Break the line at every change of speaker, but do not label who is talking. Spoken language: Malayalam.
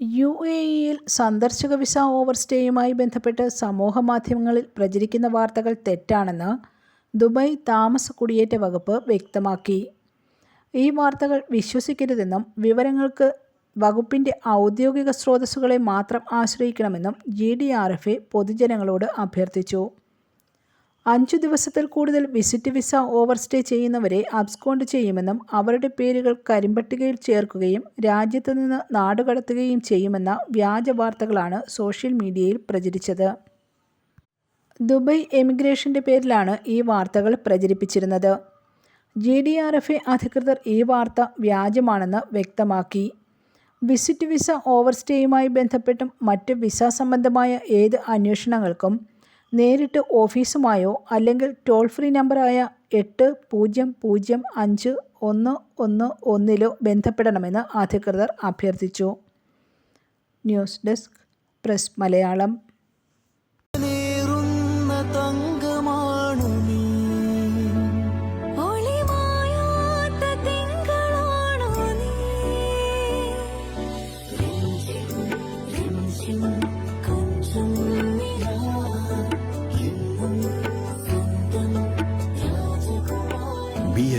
യു എ ഇയിൽ സന്ദർശക വിസ ഓവർസ്റ്റേയുമായി ബന്ധപ്പെട്ട് സമൂഹമാധ്യമങ്ങളിൽ പ്രചരിക്കുന്ന വാർത്തകൾ തെറ്റാണെന്ന് ദുബായ് താമസ കുടിയേറ്റ വകുപ്പ് വ്യക്തമാക്കി. ഈ വാർത്തകൾ വിശ്വസിക്കരുതെന്നും വിവരങ്ങൾക്ക് വകുപ്പിന്റെ ഔദ്യോഗിക സ്രോതസ്സുകളെ മാത്രം ആശ്രയിക്കണമെന്നും G D R F A പൊതുജനങ്ങളോട് അഭ്യർത്ഥിച്ചു. അഞ്ചു ദിവസത്തിൽ കൂടുതൽ വിസിറ്റ് വിസ ഓവർസ്റ്റേ ചെയ്യുന്നവരെ അബ്സ്കോണ്ട് ചെയ്യുമെന്നും അവരുടെ പേരുകൾ കരിമ്പട്ടികയിൽ ചേർക്കുകയും രാജ്യത്തു നിന്ന് നാടുകടത്തുകയും ചെയ്യുമെന്ന വ്യാജ വാർത്തകളാണ് സോഷ്യൽ മീഡിയയിൽ പ്രചരിച്ചത്. ദുബൈ എമിഗ്രേഷന്റെ പേരിലാണ് ഈ വാർത്തകൾ പ്രചരിപ്പിച്ചിരുന്നത്. G D R F A അധികൃതർ ഈ വാർത്ത വ്യാജമാണെന്ന് വ്യക്തമാക്കി. വിസിറ്റ് വിസ ഓവർസ്റ്റേയുമായി ബന്ധപ്പെട്ടും മറ്റ് വിസ സംബന്ധമായ ഏത് അന്വേഷണങ്ങൾക്കും നേരിട്ട് ഓഫീസുമായോ അല്ലെങ്കിൽ ടോൾ ഫ്രീ നമ്പറായ എട്ട് പൂജ്യം പൂജ്യം അഞ്ച് ഒന്ന് ഒന്ന് ഒന്നിലോ ബന്ധപ്പെടണമെന്ന് അധികൃതർ അഭ്യർത്ഥിച്ചു. News desk press Malayalam